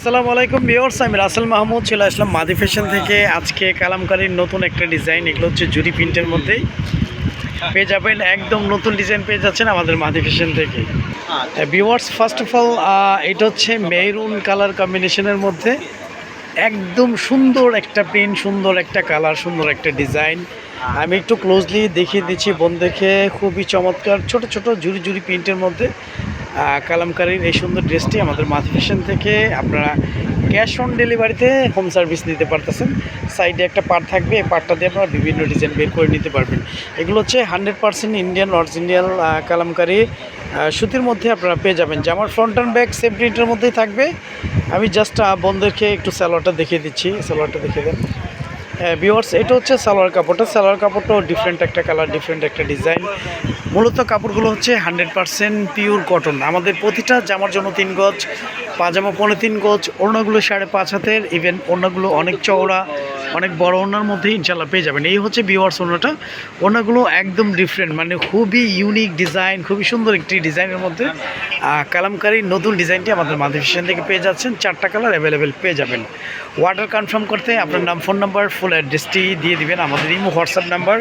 আসসালামু আলাইকুম বিয়র্স আমি রাসেল মাহমুদ চলে আসলাম মাদি ফ্যাশন থেকে। আজকে কালামকারীর নতুন একটা ডিজাইন এগুলো হচ্ছে জুরি প্রিন্টের মধ্যেই। পেয়ে যাবেন একদম নতুন ডিজাইন পেয়ে যাচ্ছেন আমাদের মাদি ফ্যাশন থেকে। বিওয়ার্স ফার্স্ট অফ অল এটা হচ্ছে মেরুন কালার কম্বিনেশনের মধ্যে একদম সুন্দর একটা প্রিন্ট সুন্দর একটা কালার সুন্দর একটা ডিজাইন। আমি একটু ক্লোজলি দেখিয়ে দিচ্ছি বোন দেখে খুবই চমৎকার ছোট ছোট জুরি জুরি প্রিন্টের মধ্যে। কালামকারীর এই সুন্দর ড্রেসটি আমাদের মাথি থেকে আপনারা ক্যাশ অন ডেলিভারিতে হোম সার্ভিস নিতে পারতেছেন। সাইডে একটা পার্ট থাকবে, এই পার্টটা দিয়ে আপনারা বিভিন্ন ডিজাইন বের করে নিতে পারবেন। এগুলো হচ্ছে hundred percent Indian, original kalamkari সুতির মধ্যে আপনারা পেয়ে যাবেন। জামার ফ্রন্ট অ্যান্ড ব্যাক সেম প্রিন্টের মধ্যেই থাকবে। আমি জাস্ট বন্ধুদেরকে একটু স্যালোয়ারটা দেখিয়ে দিচ্ছি। স্যালোয়ারটা দেখিয়ে দেন। ভিওয়ার্স এটা হচ্ছে সালোয়ার কাপড়টা। সালোয়ার কাপড়টাও ডিফারেন্ট একটা কালার ডিফারেন্ট একটা ডিজাইন মূলত কাপড়গুলো হচ্ছে হান্ড্রেড পারসেন্ট পিওর কটন আমাদের প্রতিটা জামার জন্য তিন গজ, পাজামা পনেরো তিন গজ অন্যগুলো সাড়ে পাঁচ হাতের। ইভেন অন্যগুলো অনেক চওড়া। অনেক বড় ওনার মধ্যেই ইনশাল্লাহ পেয়ে যাবেন। এই হচ্ছে বিওয়ার্স ওড়নাটা ওড়নাগুলো একদম ডিফারেন্ট মানে খুবই ইউনিক ডিজাইন খুবই সুন্দর একটি ডিজাইনের মধ্যে। কালামকারী নতুন ডিজাইনটি আমাদের মাধবস্টেশন থেকে পেয়ে যাচ্ছেন। চারটা কালার অ্যাভেলেবেল পেয়ে যাবেন। অর্ডার কনফার্ম করতে আপনার নাম ফোন নাম্বার ফুল অ্যাড্রেসটি দিয়ে দিবেন। আমাদের ইমো হোয়াটসঅ্যাপ নাম্বার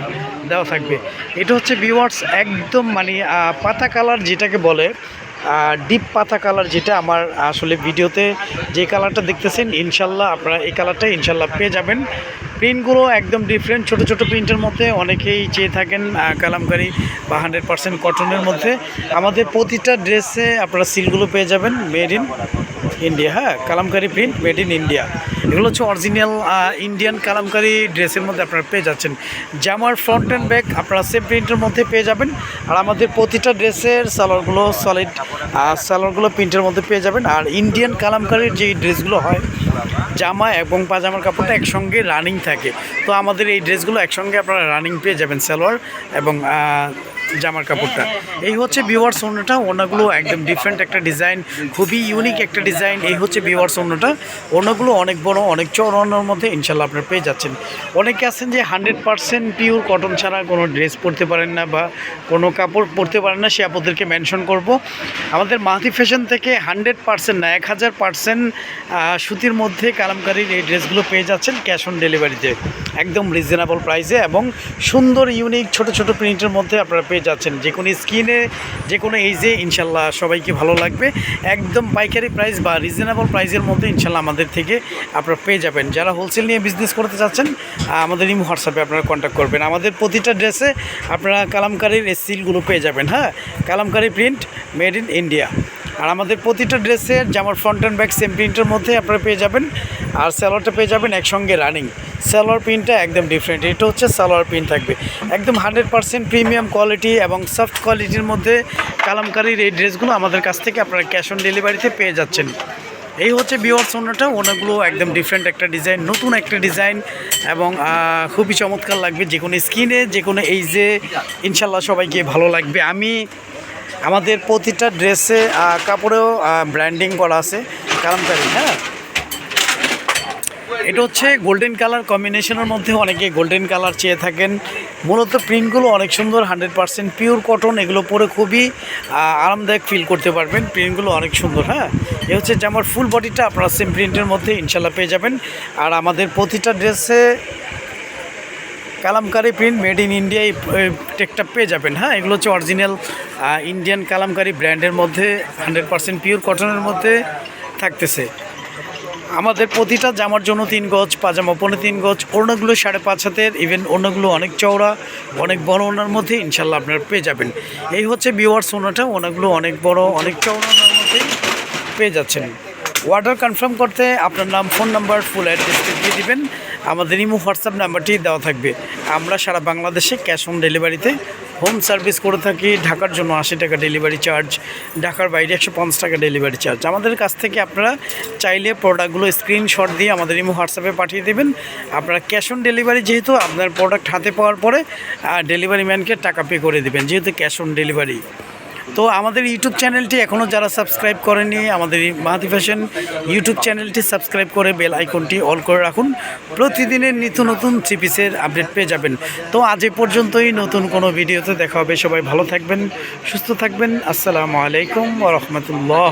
দেওয়া থাকবে। এটা হচ্ছে ভিওয়ার্স একদম মানে পাতা কালার যেটাকে বলে ডিপ পাতা কালার যেটা আমার আসলে ভিডিওতে যে কালারটা দেখতেছেন, ইনশাল্লাহ আপনারা এই কালারটা ইনশাল্লাহ পেয়ে যাবেন। প্রিন্টগুলো একদম ডিফারেন্ট ছোট ছোট প্রিন্টের মধ্যে অনেকেই চেয়ে থাকেন কালামকারি বা হান্ড্রেড পার্সেন্ট কটনের মধ্যে। আমাদের প্রতিটা ড্রেসে আপনারা সিলগুলো পেয়ে যাবেন মেড ইন ইন্ডিয়া হ্যাঁ kalamkari print made in India এগুলো হচ্ছে অরিজিনাল ইন্ডিয়ান কালামকারি ড্রেসের মধ্যে আপনারা পেয়ে যাচ্ছেন। জামার ফ্রন্ট অ্যান্ড ব্যাক আপনারা সেম প্রিন্টের মধ্যে পেয়ে যাবেন। আর আমাদের প্রতিটা ড্রেসের সালোয়ারগুলো সলিড সালোয়ারগুলো প্রিন্টের মধ্যে পেয়ে যাবেন। আর ইন্ডিয়ান কালামকারির যে ড্রেসগুলো হয়, জামা এবং পাজামার কাপড়টা একসঙ্গে রানিং থাকে। তো আমাদের এই ড্রেসগুলো একসঙ্গে আপনারা রানিং পেয়ে যাবেন সালোয়ার এবং জামার কাপড়টা। এই হচ্ছে বিওয়ার্স ওনাটা ওনাগুলো একদম ডিফারেন্ট একটা ডিজাইন খুবই ইউনিক একটা ডিজাইন এই হচ্ছে বিওয়ার্স ওনাটা ওনাগুলো অনেক বড়, অনেক চড়ানোর মধ্যে ইনশাল্লাহ আপনারা পেয়ে যাচ্ছেন। অনেকে আছেন যে হান্ড্রেড পারসেন্ট পিওর কটন ছাড়া কোনো ড্রেস পরতে পারেন না বা কোনো কাপড় পরতে পারেন না, সে আপনাদেরকে মেনশন করব। আমাদের মাহাতি ফ্যাশন থেকে হান্ড্রেড পারসেন্ট না, এক হাজার পারসেন্ট সুতির মধ্যে কালামকারীর এই ড্রেসগুলো পেয়ে যাচ্ছেন ক্যাশ অন ডেলিভারিতে একদম রিজনেবল প্রাইসে এবং সুন্দর ইউনিক ছোট ছোট প্রিন্টের মধ্যে আপনারা পেয়ে যাচ্ছেন। যে কোনো স্কিনে, যে কোনো এইজে ইনশাল্লাহ সবাইকে ভালো লাগবে। একদম পাইকারি প্রাইস বা রিজনেবল প্রাইসের মধ্যে ইনশাল্লাহ আমাদের থেকে আপনারা পেয়ে যাবেন। যারা হোলসেল নিয়ে বিজনেস করতে চাচ্ছেন আমাদের ইম হোয়াটসঅ্যাপে আপনারা কন্ট্যাক্ট করবেন। আমাদের প্রতিটা ড্রেসে আপনারা কালামকারীর সিলগুলো পেয়ে যাবেন হ্যাঁ? Kalamkari print made in India আর আমাদের প্রতিটা ড্রেসের জামার ফ্রন্ট অ্যান্ড ব্যাক সেম প্রিন্টের মধ্যে আপনারা পেয়ে যাবেন। আর স্যালোয়ারটা পেয়ে যাবেন একসঙ্গে রানিং সালোয়ার প্রিন্টটা একদম ডিফারেন্ট এটা হচ্ছে সালোয়ার প্রিন্ট থাকবে। একদম হান্ড্রেড পার্সেন্ট প্রিমিয়াম কোয়ালিটি এবং সফট কোয়ালিটির মধ্যে কালামকারির এই ড্রেসগুলো আমাদের কাছ থেকে আপনারা ক্যাশ অন ডেলিভারিতে পেয়ে যাচ্ছেন। এই হচ্ছে বিওয়ার্স ওনাটা ওনাগুলো একদম ডিফারেন্ট একটা ডিজাইন নতুন একটা ডিজাইন এবং খুবই চমৎকার লাগবে। যে কোনো স্কিনে যে কোনো এইজে ইনশাল্লাহ সবাইকে ভালো লাগবে। আমি আমাদের প্রতিটা ড্রেসে কাপড়েও ব্র্যান্ডিং করা আছে। কালামকারি হ্যাঁ? এটা হচ্ছে গোল্ডেন কালার কম্বিনেশনের মধ্যে অনেকে গোল্ডেন কালার চেয়ে থাকেন। মূলত প্রিন্টগুলো অনেক সুন্দর হান্ড্রেড পারসেন্ট পিওর কটন এগুলো পরে খুবই আরামদায়ক ফিল করতে পারবেন। প্রিন্টগুলো অনেক সুন্দর হ্যাঁ? এ হচ্ছে যে আমার ফুল বডিটা আপনারা সেম প্রিন্টের মধ্যে ইনশাল্লাহ পেয়ে যাবেন। আর আমাদের প্রতিটা ড্রেসে kalamkari print made in India এই টেকটা পেয়ে যাবেন। হ্যাঁ এগুলো হচ্ছে অরিজিনাল ইন্ডিয়ান কালামকারি ব্র্যান্ডের মধ্যে হান্ড্রেড পার্সেন্ট পিওর কটনের মধ্যে থাকতেছে। আমাদের প্রতিটা জামার জন্য তিন গজ, পাজামা পনেরো তিন গজ অন্যগুলো সাড়ে পাঁচ হাতের ইভেন অন্যগুলো অনেক চওড়া, অনেক বড় ওনার মধ্যে ইনশাল্লাহ আপনারা পেয়ে যাবেন। এই হচ্ছে বিওয়ার্স ওনাটা ওনাগুলো অনেক বড়, অনেক চওড়া ওনার মধ্যেই পেয়ে যাচ্ছেন। অর্ডার কনফার্ম করতে আপনার নাম ফোন নাম্বার ফুল অ্যাড্রেস দিয়ে দিবেন। আমাদের ইমো হোয়াটসঅ্যাপ নাম্বারটি দেওয়া থাকবে। আমরা সারা বাংলাদেশে ক্যাশ অন ডেলিভারিতে হোম সার্ভিস করে থাকি। ঢাকার জন্য আশি টাকা ডেলিভারি চার্জ, ঢাকার বাইরে একশো পঞ্চাশ টাকা ডেলিভারি চার্জ। আমাদের কাছ থেকে আপনারা চাইলে প্রোডাক্টগুলো স্ক্রিনশট দিয়ে আমাদের ইমো হোয়াটসঅ্যাপে পাঠিয়ে দেবেন। আপনারা ক্যাশ অন ডেলিভারি যেহেতু আপনার প্রোডাক্ট হাতে পাওয়ার পরে ডেলিভারি ম্যানকে টাকা পে করে দেবেন, যেহেতু ক্যাশ অন ডেলিভারি। তো আমাদের ইউটিউব চ্যানেলটি এখনও যারা সাবস্ক্রাইব করেনি আমাদের মাহাতি ফ্যাশন ইউটিউব চ্যানেলটি সাবস্ক্রাইব করে বেল আইকনটি অল করে রাখুন। প্রতিদিনের নিত্য নতুন চিপিসের আপডেট পেয়ে যাবেন। তো আজ এ পর্যন্তই, নতুন কোনো ভিডিওতে দেখা হবে। সবাই ভালো থাকবেন, সুস্থ থাকবেন। আসসালামু আলাইকুম ওরহমতুল্লাহ